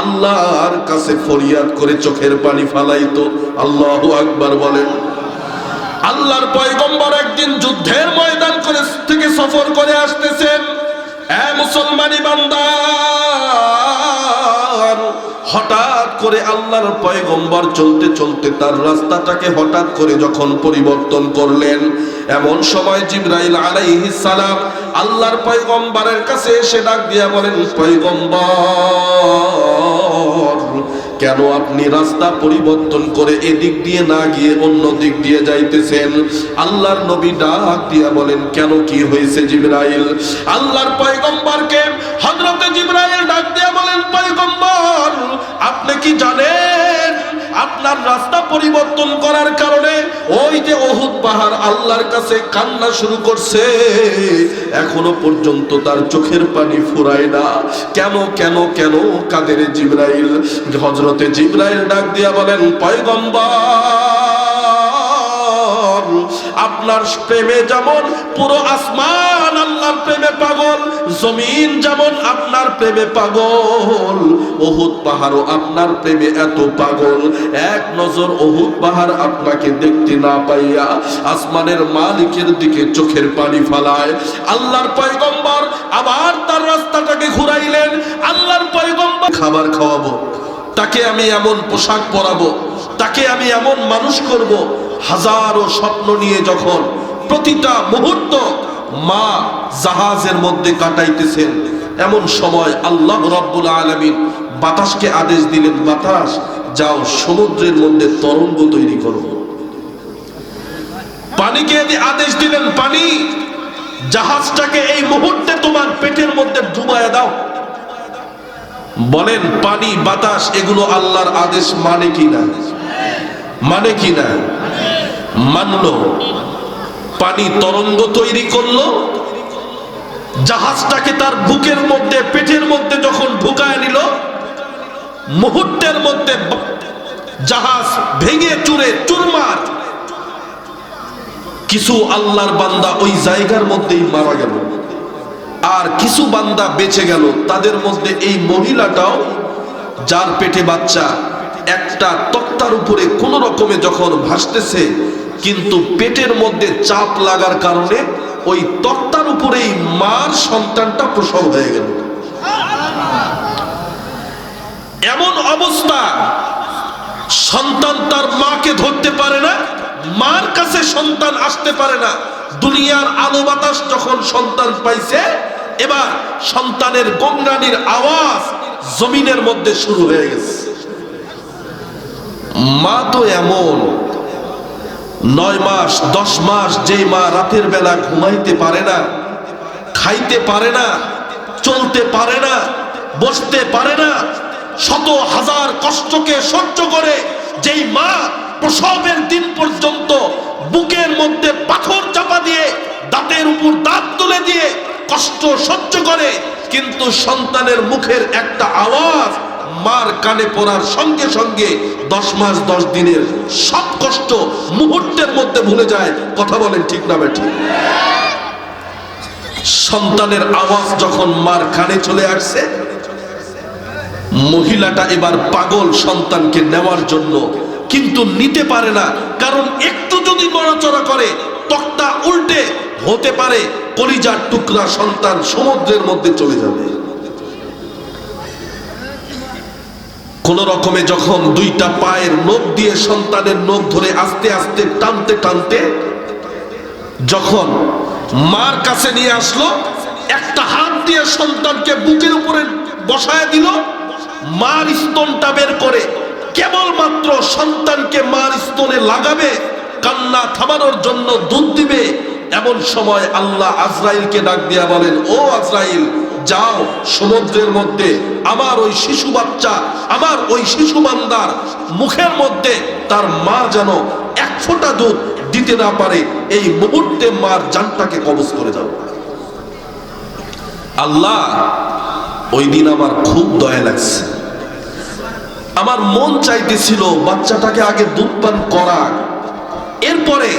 আল্লাহর কাছে ফরিয়াদ করে চোখের পানি ফালাইতো। আল্লাহ আকবার বলেন। আল্লাহর পয়গম্বর একদিন যুদ্ধের ময়দান করে থেকে সফর করে আসতেছেন। এ মুসলমানি বান্দার হঠাৎ করে আল্লাহর পয়গম্বর চলতে চলতে তার রাস্তাটাকে হঠাৎ করে যখন পরিবর্তন করলেন, এমন সময় জিব্রাইল আলাইহিস সালাম আল্লাহর পয়গম্বরের কাছে এসে ডাক দিয়া বলেন, পয়গম্বর কেন আপনি রাস্তা পরিবর্তন করে এদিক দিয়ে না গিয়ে অন্য দিক দিয়ে যাইতেছেন? আল্লাহর নবী ডাক দিয়া বলেন, কেন কি হয়েছে জিব্রাইল? আল্লাহর পয়গম্বরকে হযরতে জিব্রাইল ডাক দিয়া বলেন, পয়গম্বর ওই যে অহুদ পাহাড় আল্লাহর কাছে কান্না শুরু করছে, এখনও পর্যন্ত তার চোখের পানি ফুরায় না। কেন কেন কেন? কাদের জিব্রাইল? হজরতে জিব্রাইল ডাক দিয়া বলেন, পয়গম্বর! আপনার প্রেমে যেমন পুরো আসমান আল্লাহর প্রেমে পাগল, জমিন যেমন আপনার প্রেমে পাগল ওহুদ পাহাড়ও আপনার প্রেমে এত পাগল। এক নজর ওহুদ পাহাড় আপনাকে দেখতে না পাইয়া আসমানের মালিকের দিকে চোখের পানি ফালায়। আল্লাহর পয়গম্বর আবার তার রাস্তাটাকে ঘুরাইলেন। আল্লাহর পয়গম্বর খাবার খাওয়াবো, তাকে আমি এমন পোশাক পরাবো, তাকে আমি এমন মানুষ করব হাজারো স্বপ্ন নিয়ে যখন প্রতিটা মুহূর্ত মা জাহাজের মধ্যে কাটাইতেছেন, এমন সময় আল্লাহ রব্বুল আলমিন বাতাসকে আদেশ দিলেন, বাতাস, যাও সমুদ্রের মধ্যে তরঙ্গ তৈরি করো। পানিকে আদেশ দিলেন, পানি, জাহাজটাকে এই মুহূর্তে তোমার পেটের মধ্যে ডুবায় দাও। বলেন, পানি, বাতাস, এগুলো আল্লাহর আদেশ মানে কি না? মানে কি না? মানলো, পানি তরঙ্গ তৈরি করল, জাহাজটাকে তার বুকের মধ্যে, পেটের মধ্যে যখন ঢুকায় নিল, মুহূর্তের মধ্যে জাহাজ ভেঙে চুরে চুরমার। কিছু আল্লাহর বান্দা ওই জায়গার মধ্যেই মারা গেল। আর কিছু বান্দা বেঁচে গেল। তাদের মধ্যে এই মহিলাটাও, যার পেটে বাচ্চা একটা তক্তার উপরে কোন রকমে যখন ভাসতেছে কিন্তু পেটের মধ্যে চাপ লাগার কারণে ওই তক্তার উপরেই মার সন্তানটা প্রসব হয়ে গেল। এমন অবস্থা, সন্তান তার মাকে ধরতে পারে না, মার কাছে সন্তান আসতে পারে না। দুনিয়ার আলো বাতাস যখন সন্তান পাইছে, এবার সন্তানের গঙ্গানির আওয়াজ জমিনের মধ্যে শুরু হয়ে গেছে। মা তো এমন নয় মাস, দশ মাস যেই মা রাতের বেলা ঘুমাইতে পারে না, খাইতে পারে না, চলতে পারে না, বসতে পারে না, শত হাজার কষ্টকে সহ্য করে যেই মা প্রসবের দিন পর্যন্ত বুকের মধ্যে পাথর চাপা দিয়ে দাঁতের উপর দাঁত তুলে দিয়ে কষ্ট সহ্য করে, কিন্তু সন্তানের মুখের একটা আওয়াজ মার কানে পড়ার সঙ্গে সঙ্গে দশ মাস, দশ দিনের সব কষ্ট মুহূর্তের মধ্যে ভুলে যায়। কথা বলেন ঠিক না বেঠিক সন্তানের আওয়াজ যখন মার কানে চলে আসছে, মহিলাটা এবার পাগল সন্তানকে নেওয়ার জন্য কিন্তু নিতে পারে না, কারণ একটু যদি নড়াচড়া করে, তক্তা উল্টে হতে পারে, কলিজার টুকরা সন্তান সমুদ্রের মধ্যে চলে যাবে। কোন রকমে যখন দুইটা পায়ের নখ দিয়ে সন্তানের নখ ধরে আস্তে আস্তে টানতে টানতে যখন মার কাছে নিয়ে আসলো, একটা হাত দিয়ে সন্তানকে বুকের উপরে বসায় দিল, মার স্তনটা বের করে কেবলমাত্র সন্তানকে মার স্তনে লাগাবে, কান্না থামানোর জন্য দুধ দিবে, এমন সময় আল্লাহ আজরাইলকে ডাক দিয়া বলেন, ও আজরাইল যাও সমুদ্রের মধ্যে। আমার ওই শিশু বাচ্চা, আমার ওই শিশু বান্দার মুখের মধ্যে তার মা যেন এক ফোঁটা দুধ দিতে না পারে, এই মুহূর্তে মার জানটাকে কবজ করে দাও। আল্লাহ, ওই দিন আমার খুব দয়া লাগছে। আমার মন চাইতেছিল বাচ্চাটাকে আগে দুধ পান করা, এরপরে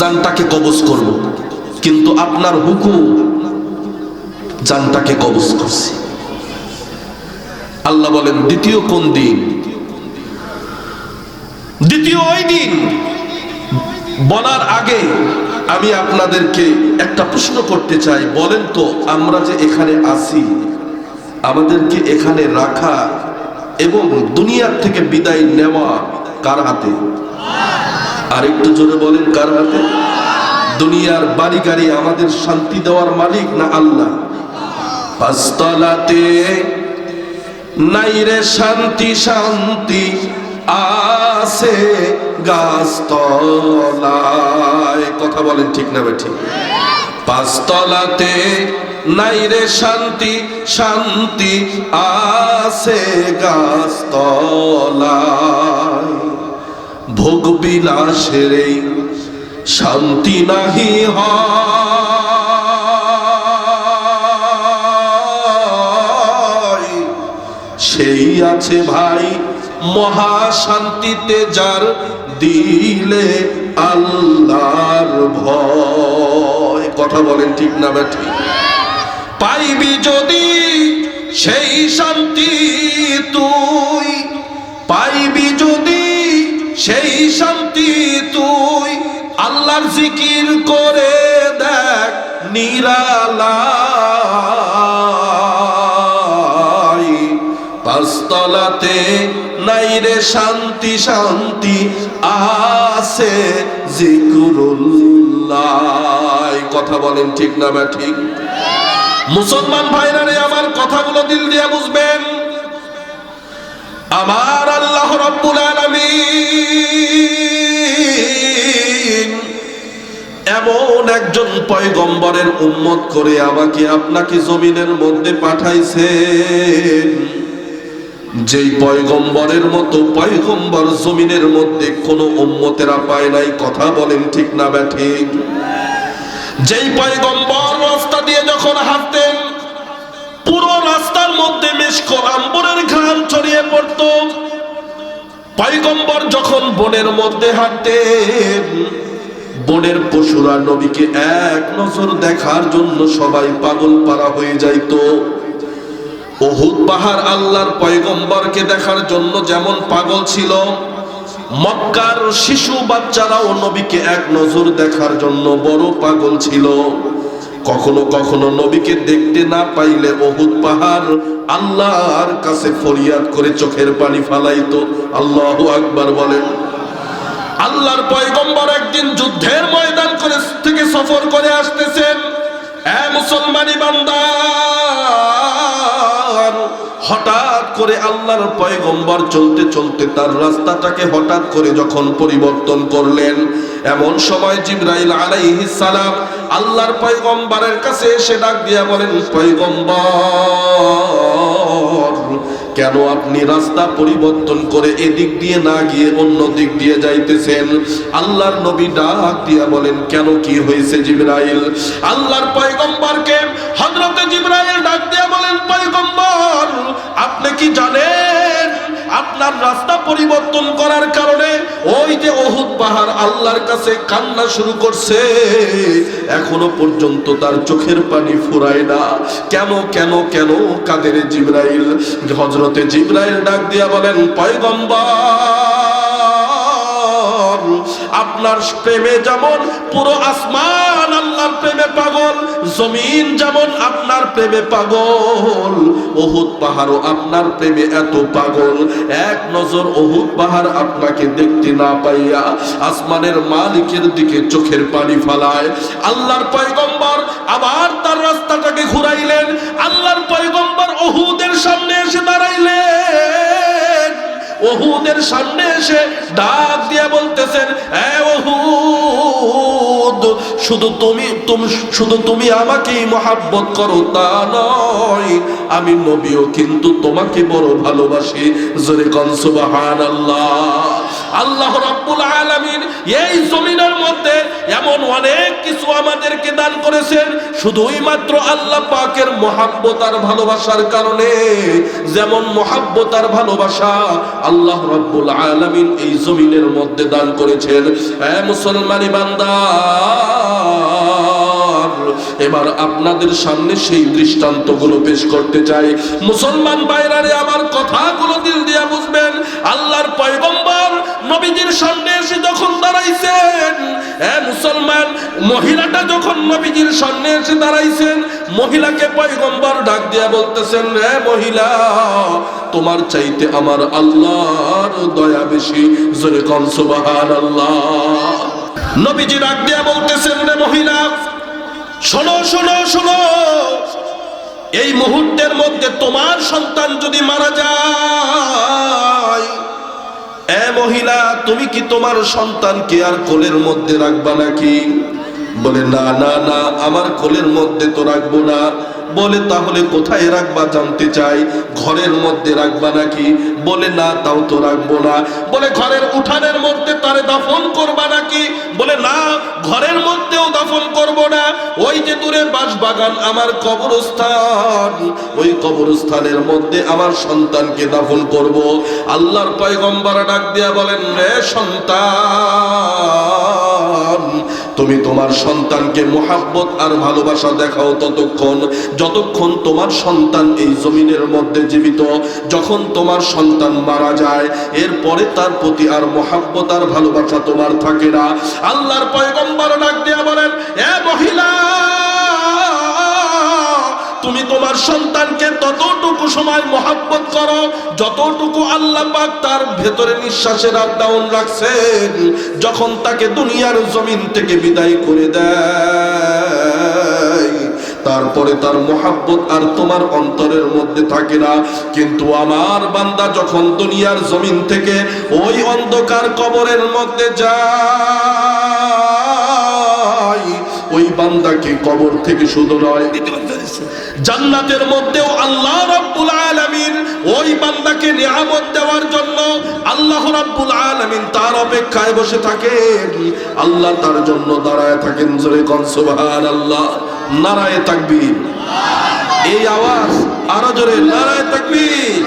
জানটাকে কবজ করব। কিন্তু আপনার হুকুম জানটাকে কবজ করছি। আল্লাহ বলেন, দ্বিতীয় কোন দিন? দ্বিতীয় ওই দিন। বলার আগে আমি আপনাদেরকে একটা প্রশ্ন করতে চাই। বলেন তো, আমরা যে এখানে আছি, আমাদেরকে এখানে রাখা এবং দুনিয়ার থেকে বিদায় নেওয়া কার হাতে? আর একটু জোরে বলেন, কার হাতে? দুনিয়ার বাড়ি গাড়ি আমাদের শান্তি দেওয়ার মালিক না আল্লাহ? পাঁচতলাতে নাই রে শান্তি শান্তি আছে গাছতলায়। কথা বলেন ঠিক না ঠিক পাঁচতলাতে নাই রে শান্তি শান্তি আছে গাছতলায়। ভোগ বিলাসের শান্তি নাহি হয়। আছে ভাই মহা শান্তিতে যার দিলে আল্লাহর ভয়। কথা বলেন ঠিক না ঠিক পাইবি যদি সেই শান্তি তুই, পাইবি যদি সেই শান্তি তুই, আল্লাহর জিকির করে দেখ নিরালাই পাঁচতলাতে নাই রে শান্তি শান্তি আছে জিকুরুল্লাহ। কথা বলেন ঠিক না বা ঠিক? মুসলমান ভাইরা রে, আমার কথাগুলো দিল দিয়ে বুঝবেন? আমার আল্লাহ রব্বুল আলামিন এমন একজন পয়গম্বরের উম্মত করে আমাকে আপনাকে জমিনের মধ্যে পাঠাইছেন। যেই পয়গম্বরের মতো পয়গম্বর জমিনের মধ্যে কোনো উম্মতেরা পায় নাই, কথা বলেন ঠিক না ব্যাঠিক যেই পয়গম্বর রাস্তা দিয়ে যখন হাঁটতেন, পুরো রাস্তার মধ্যে মেশকর আম্বরের ঘাম ছড়িয়ে পড়ত। পয়গম্বর যখন বনের মধ্যে হাঁটতেন, বনের পশুরা নবীকে এক নজর দেখার জন্য সবাই পাগল পারা হয়ে যাইত। ওহুদ পাহাড় আল্লাহর পয়গম্বরকে দেখার জন্য যেমন পাগল ছিল, মক্কার শিশু বাচ্চারাও নবীকে এক নজর দেখার জন্য বড় পাগল ছিল। কখনো কখনো নবীকে দেখতে না পাইলে অহুদ পাহাড় আল্লাহর কাছে ফরিয়াদ করে চোখের পানি ফালাইতো। আল্লাহ আকবার বলেন। আল্লাহর পয়গম্বর একদিন যুদ্ধের ময়দান করে থেকে সফর করে আসতেছেন। এ মুসলমানি বান্দার হঠাৎ করে আল্লাহর পয়গম্বর চলতে চলতে তার রাস্তাটাকে হঠাৎ করে যখন পরিবর্তন করলেন, এমন সময় জিব্রাইল আল্লাহর পয়গম্বরের কাছে এসে ডাক দিয়া বলেন, পয়গম্বর, কেন আপনি রাস্তা পরিবর্তন করে এদিক দিয়ে না গিয়ে অন্য দিক দিয়ে যাইতেছেন? আল্লাহর নবী ডাক দিয়া বলেন, কেন কি হয়েছে জিব্রাইল? আল্লাহর পয়গম্বরকে হযরতে আপনার রাস্তা পরিবর্তন করার কারণে ওই যে অহুদ পাহাড় আল্লাহর কাছে কান্না শুরু করছে, এখনও পর্যন্ত তার চোখের পানি ফুরায় না। কেন কেন কেন? কাদের জিব্রাইল? হজরতে জিব্রাইল ডাক দিয়া বলেন, পয়গম্বর, আপনার প্রেমে যেমন পুরো আসমান আল্লাহর প্রেমে পাগল, জমিন যেমন আপনার প্রেমে পাগল, ওহুদ পাহাড়ও আপনার প্রেমে এত পাগল। এক নজর ওহুদ পাহাড় আপনাকে দেখতে না পাইয়া আসমানের মালিকের দিকে চোখের পানি ফালায়। আল্লাহর পয়গম্বর আবার তার রাস্তাটাকে ঘুরাইলেন। আল্লাহর পয়গম্বর ওহুদের সামনে এসে দাঁড়াইলেন। ওহুদের সামনে এসে ডাক দিয়ে বলতেছেন, এ শুধু তুমি তুমি, শুধু তুমি আমাকেই মহাব্বত করো, তা নয়। আমি নবীও কিন্তু তোমাকে বড় ভালোবাসি। জোরে কনসুবাহান আল্লাহ আল্লাহ রাব্বুল আলামিন এই জমিনের মধ্যে এমন অনেক কিছু আমাদেরকে দান করেছেন, শুধুই মাত্র আল্লাহ পাকের মহাব্বত আর ভালোবাসার কারণে। যেমন মহাব্বত আর ভালোবাসা আল্লাহ রাব্বুল আলামিন এই জমিনের মধ্যে দান করেছেন। মুসলমানি বান্দার এবার আপনাদের সামনে সেই দৃষ্টান্তগুলো পেশ করতে চাই। মুসলমান বাইরারে আমার কথাগুলো দিল দিয়া বুঝবেন, আল্লাহর পয়গম্বর নবীজির সামনে এসে যখন দাঁড়াইছেন হ্যাঁ মুসলমান, মহিলাটা যখন নবীজির সামনে এসে দাঁড়াইছেন, মহিলাকে পয়গম্বর ডাক দিয়া বলতেছেন হ্যাঁ মহিলা, তোমার চাইতে আমার আল্লাহর দয়া বেশি। জোরে কন সুবহানাল্লাহ। নবীজি ডাক দিয়া বলতেছেন রে মহিলা শোনো শোনো শোনো। এই মুহূর্তের মধ্যে তোমার সন্তান যদি মারা যায়, এ মহিলা, তুমি কি তোমার সন্তানকে আর কোলের মধ্যে রাখবা নাকি? বলে, না না না, আমার কোলের মধ্যে তো রাখব না। বলে, তাহলে কোথায় রাখবা জানতে চাই? ঘরের মধ্যে রাখবা নাকি? বলে, না, তাও তো রাখব না। বলে, ঘরের উঠানের মধ্যে তারে দাফন করবা নাকি? বলে, না, ঘরের মধ্যেও দাফন করব না। ওই যে দূরে বাগান আমার কবরস্থান। ওই কবরস্থানের মধ্যে আমার সন্তানকে দাফন করব। আল্লাহর পয়গম্বর ডাক দিয়া বলেন, রে সন্তান তুমি তোমার সন্তানকে মোহাব্বত আর ভালোবাসা দেখাও ততক্ষণ, যতক্ষণ তোমার সন্তান এই জমিনের মধ্যে জীবিত, যখন তোমার সন্তান মারা যায়, এরপরে তার প্রতি আর মোহাব্বত আর ভালোবাসা তোমার থাকে না। আল্লাহর পয়গম্বর ডাক দিয়া বলেন, এ মহিলা! তুমি তোমার সন্তানকে ততটুকু সময় মহাব্বত করো, যতটুকু আল্লাহ পাক তার ভেতরে নিঃশ্বাসের আপ রাখছেন, যখন তাকে দুনিয়ার জমিন থেকে বিদায় করে দেয়। তারপরে তার মোহাব্বত আর তোমার অন্তরের মধ্যে থাকে না। কিন্তু আমার বান্দা যখন দুনিয়ার জমিন থেকে ওই অন্ধকার কবরের মধ্যে যায় বান্দাকে কবর থেকে শুধু নয় জান্নাতের মধ্যেও আল্লাহ রাব্বুল আলামিন ওই বান্দাকে নিয়ামত দেওয়ার জন্য আল্লাহ রাব্বুল আলামিন তার অপেক্ষায় বসে থাকেন। আল্লাহ তার জন্য দাঁড়ায় থাকেন জোরে কোন সুবহানাল্লাহ। নারায়ে তাকবীর। এই আওয়াজ আরও জোরে নারায়ে তাকবীর।